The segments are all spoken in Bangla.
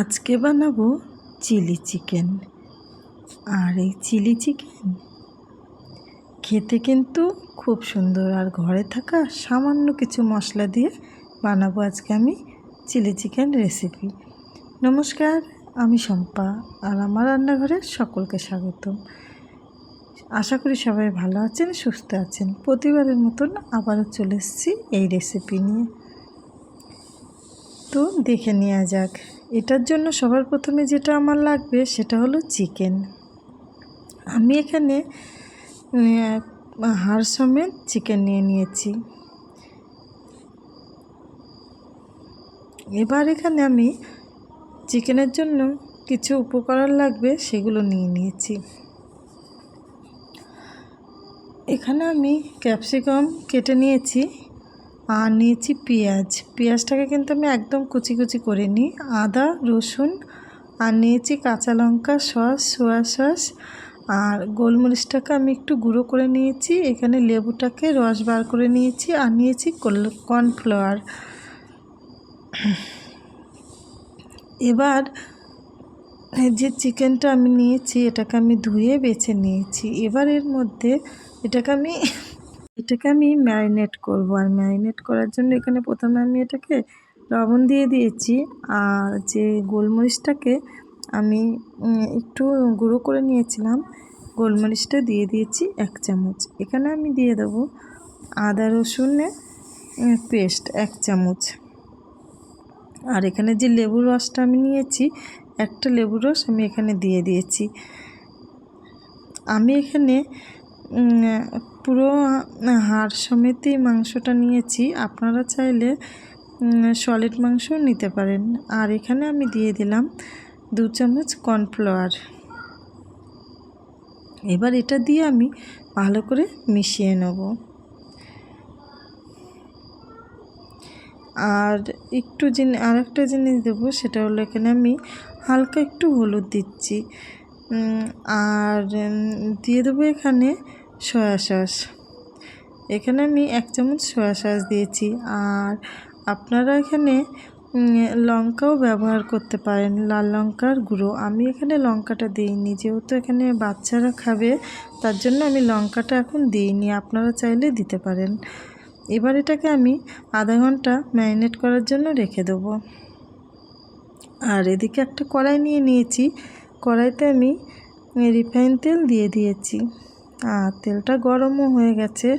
আজকে বানাবো চিলি চিকেন। আর এই চিলি চিকেন খেতে কিন্তু খুব সুন্দর। আর ঘরে থাকা সামান্য কিছু মশলা দিয়ে বানাবো আজকে আমি চিলি চিকেন রেসিপি। নমস্কার, আমি শম্পা আর আমার রান্নাঘরে সকলকে স্বাগতম। আশা করি সবাই ভালো আছেন, সুস্থ আছেন। প্রতিবারের মতন আবারও চলে এসেছি এই রেসিপি নিয়ে। তো দেখে নেওয়া যাক। এটার জন্য সবার প্রথমে যেটা আমার লাগবে সেটা হলো চিকেন। আমি এখানে হাড় সমেত চিকেন নিয়ে নিয়েছি। এবার এখানে আমি চিকেনের জন্য কিছু উপকরণ লাগবে সেগুলো নিয়ে নিয়েছি। এখানে আমি ক্যাপসিকাম কেটে নিয়েছি। আর নিয়েছি পেঁয়াজ। পেঁয়াজটাকে কিন্তু আমি একদম কুচি কুচি করে নিই। আদা, রসুন আর নিয়েছি কাঁচা লঙ্কা, সস, সোয়া সস, আর গোলমরিচটাকে আমি একটু গুঁড়ো করে নিয়েছি। এখানে লেবুটাকে রস বার করে নিয়েছি আর নিয়েছি কর্নফ্লাওয়ার। এবার যে চিকেনটা আমি নিয়েছি, এটাকে আমি ধুয়ে বেছে নিয়েছি। এবার এর মধ্যে এটাকে আমি এটাকে আমি ম্যারিনেট করব। আর ম্যারিনেট করার জন্য এখানে প্রথমে আমি এটাকে লবণ দিয়ে দিয়েছি। আর যে গোলমরিচটাকে আমি একটু গুঁড়ো করে নিয়েছিলাম, গোলমরিচটা দিয়ে দিয়েছি এক চামচ। এখানে আমি দিয়ে দেবো আদা রসুনের পেস্ট এক চামচ। আর এখানে যে লেবুর রসটা আমি নিয়েছি, একটা লেবুর রস আমি এখানে দিয়ে দিয়েছি। আমি এখানে পুরো হাড় সমেতই মাংসটা নিয়েছি। আপনারা চাইলে সলিড মাংসও নিতে পারেন। আর এখানে আমি দিয়ে দিলাম দু চামচ কর্নফ্লাওয়ার এবার এটা দিয়ে আমি ভালো করে মিশিয়ে নেব। আর একটু জিনিস আর একটা জিনিস দেবো, সেটা হলো এখানে আমি হালকা একটু হলুদ দিচ্ছি। আর দিয়ে দেবো এখানে সয়া সস। এখানে আমি এক চামচ সয়া সস দিয়েছি। আর আপনারা এখানে লঙ্কাও ব্যবহার করতে পারেন, লাল লঙ্কার গুঁড়ো। আমি এখানে লঙ্কাটা দিইনি, যেহেতু এখানে বাচ্চারা খাবে, তার জন্য আমি লঙ্কাটা এখন দিইনি। আপনারা চাইলে দিতে পারেন। এবার এটাকে আমি আধা ঘণ্টা ম্যারিনেট করার জন্য রেখে দেবো। আর এদিকে একটা কড়াই নিয়ে নিয়েছি। কড়াইতে আমি রিফাইন তেল দিয়ে দিয়েছি। আর তেলটা গরমও হয়ে গেছে।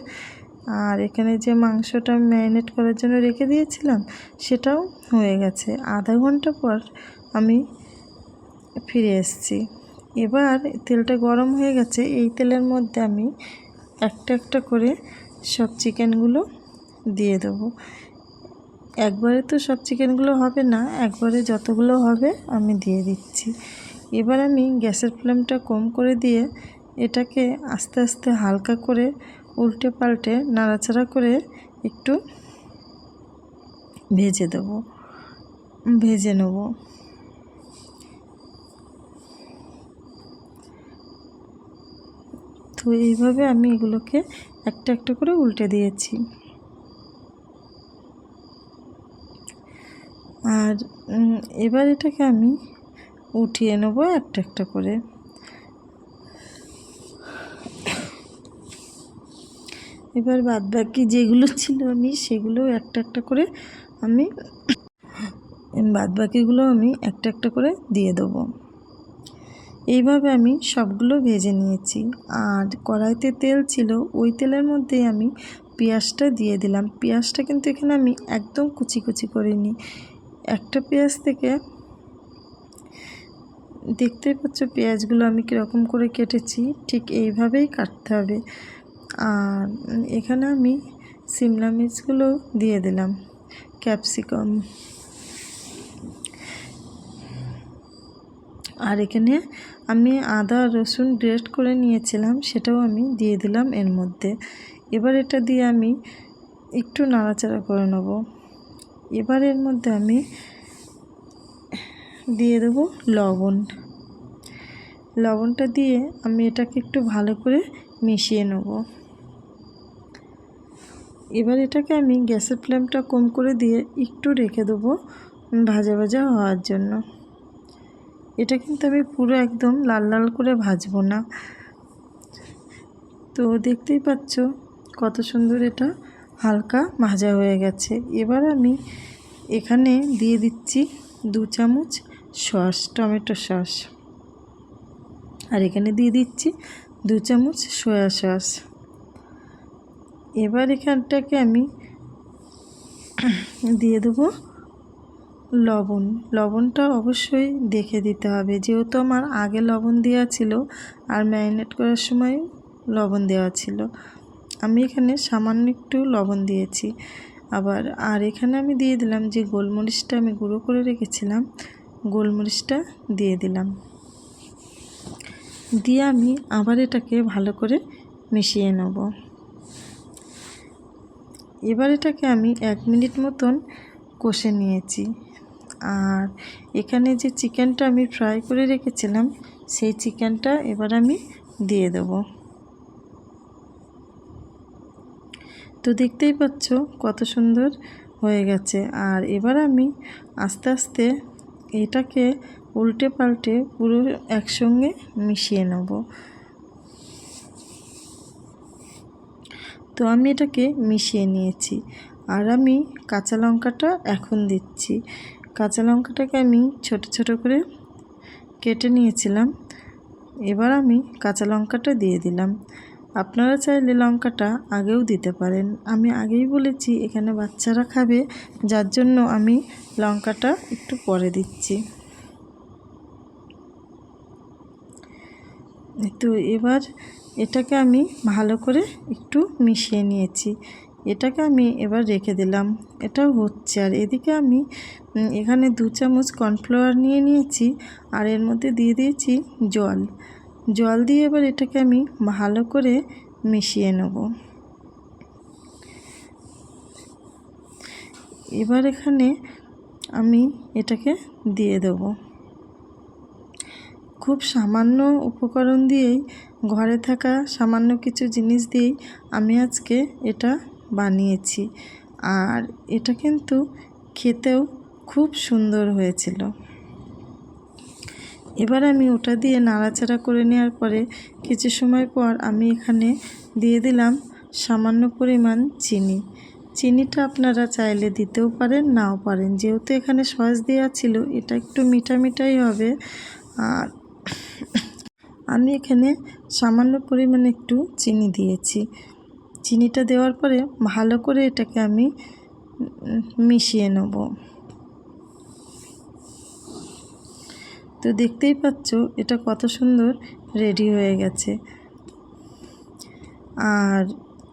আর এখানে যে মাংসটা ম্যারিনেট করার জন্য রেখে দিয়েছিলাম, সেটাও হয়ে গেছে। আধা ঘণ্টা পর আমি ফিরে এসেছি। এবার তেলটা গরম হয়ে গেছে। এই তেলের মধ্যে আমি একটা একটা করে সব চিকেনগুলো দিয়ে দেবো। একবারে তো সব চিকেনগুলো হবে না, একবারে যতগুলো হবে আমি দিয়ে দিচ্ছি। এবার আমি গ্যাসের ফ্লেমটা কম করে দিয়ে এটাকে আস্তে আস্তে হালকা করে উল্টে পাল্টে নাড়াচাড়া করে একটু ভেজে দেবো। ভেজে নেব। তো এইভাবে আমি এগুলোকে একটা একটা করে উল্টে দিয়েছি। আর এবার এটাকে আমি উঠিয়ে নেব একটা একটা করে। এবার বাদ বাকি যেগুলো ছিল আমি সেগুলো একটা একটা করে আমি বাদ বাকিগুলো আমি একটা একটা করে দিয়ে দেবো। এইভাবে আমি সবগুলো ভেজে নিয়েছি। আর কড়াইতে তেল ছিল, ওই তেলের মধ্যেই আমি পেঁয়াজটা দিয়ে দিলাম। পেঁয়াজটা কিন্তু এখানে আমি একদম কুচি কুচি করিনি। একটা পেঁয়াজ থেকে দেখতেই পাচ্ছ পেঁয়াজগুলো আমি কীরকম করে কেটেছি। ঠিক এইভাবেই কাটতে হবে। আর এখানে আমি সিমলা মির্চগুলো দিয়ে দিলাম, ক্যাপসিকাম। আর এখানে আমি আদা, রসুন গ্রেট করে নিয়েছিলাম, সেটাও আমি দিয়ে দিলাম এর মধ্যে। এবার এটা দিয়ে আমি একটু নাড়াচাড়া করে নেব। এবার এর মধ্যে আমি দিয়ে দেবো লবণ। লবণটা দিয়ে আমি এটাকে একটু ভালো করে মিশিয়ে নেব। এবার এটাকে আমি গ্যাসের ফ্লেমটা কম করে দিয়ে একটু রেখে দেবো ভাজা ভাজা হওয়ার জন্য। এটা কিন্তু আমি পুরো একদম লাল লাল করে ভাজবো না। তো দেখতেই পাচ্ছ কত সুন্দর এটা হালকা ভাজা হয়ে গেছে। এবার আমি এখানে দিয়ে দিচ্ছি দু চামচ সস, টমেটো সস। আর এখানে দিয়ে দিচ্ছি দু চামচ সয়া সস। এবার এখানটাকে আমি দিয়ে দেবো লবণ। লবণটা অবশ্যই দেখে দিতে হবে। যেহেতু আমার আগে লবণ দেওয়া ছিল আর ম্যারিনেট করার সময় লবণ দেওয়া ছিল, আমি এখানে সামান্য একটু লবণ দিয়েছি। আবার, আর এখানে আমি দিয়ে দিলাম যে গোলমরিচটা আমি গুঁড়ো করে রেখেছিলাম, গোলমরিচটা দিয়ে দিলাম। দিয়ে আমি আবার এটাকে ভালো করে মিশিয়ে নেব। এবার এটাকে আমি এক মিনিট মতন কষে নিয়েছি। আর এখানে যে চিকেনটা আমি ফ্রাই করে রেখেছিলাম, সেই চিকেনটা এবার আমি দিয়ে দেব। তো দেখতেই পাচ্ছ কত সুন্দর হয়ে গেছে। আর এবার আমি আস্তে আস্তে এটাকে উল্টে পাল্টে পুরো একসঙ্গে মিশিয়ে নেব। তো আমি এটাকে মিশিয়ে নিয়েছি। আর আমি কাঁচা লঙ্কাটা এখন দিচ্ছি। কাঁচা লঙ্কাটাকে আমি ছোট ছোট করে কেটে নিয়েছিলাম। এবার আমি কাঁচা লঙ্কাটা দিয়ে দিলাম। আপনারা চাইলে লঙ্কাটা আগেও দিতে পারেন। আমি আগেই বলেছি, এখানে বাচ্চারা খাবে, যার জন্য আমি লঙ্কাটা একটু পরে দিচ্ছি। তো এবার এটাকে আমি ভালো করে একটু মিশিয়ে নিয়েছি। এটাকে আমি এবার রেখে দিলাম। এটাও হচ্ছে। আর এদিকে আমি এখানে দু চামচ কর্নফ্লাওয়ার নিয়ে নিয়েছি আর এর মধ্যে দিয়ে দিয়েছি জল। জল দিয়ে এবার এটাকে আমি ভালো করে মিশিয়ে নেব। এবার এখানে আমি এটাকে দিয়ে দেব। খুব সামান্য উপকরণ দিয়েই ঘরে থাকা সামান্য কিছু জিনিস দিয়েই আমি আজকে এটা বানিয়েছি। আর এটা কিন্তু খেতেও খুব সুন্দর হয়েছিল। এবার আমি ওটা দিয়ে নাড়াচাড়া করে নেওয়ার পরে কিছু সময় পর আমি এখানে দিয়ে দিলাম সামান্য পরিমাণ চিনি। চিনিটা আপনারা চাইলে দিতেও পারেন, নাও পারেন। যেহেতু এখানে সস দেওয়া ছিল, এটা একটু মিঠা মিঠাই হবে। আর আমি এখানে সামান্য পরিমাণে একটু চিনি দিয়েছি। চিনিটা দেওয়ার পরে ভালো করে এটাকে আমি মিশিয়ে নেব। তো দেখতেই পাচ্ছ এটা কত সুন্দর রেডি হয়ে গেছে। আর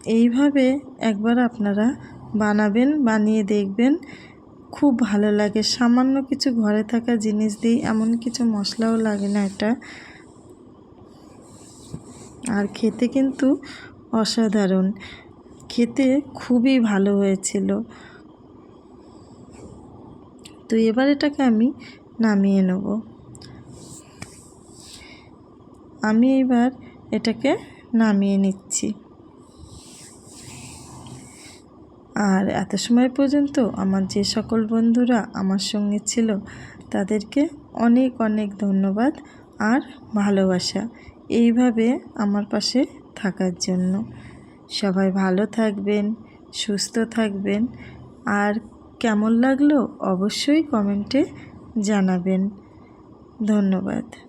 এইভাবে একবার আপনারা বানাবেন, বানিয়ে দেখবেন। খুব ভালো লাগে। সামান্য কিছু ঘরে থাকা জিনিস দিই এমন কিছু মশলাও লাগে না এটা। আর খেতে কিন্তু অসাধারণ। খেতে খুবই ভালো হয়েছিল। তো এবার এটাকে আমি নামিয়ে নেব। আমি এবার এটাকে নামিয়ে নিচ্ছি। আর এত সময় পর্যন্ত আমার যে সকল বন্ধুরা আমার সঙ্গে ছিল, তাদেরকে অনেক অনেক ধন্যবাদ আর ভালোবাসা। এইভাবে আমার পাশে থাকার জন্য। সবাই ভালো থাকবেন, সুস্থ থাকবেন। আর কেমন লাগল অবশ্যই কমেন্টে জানাবেন। ধন্যবাদ।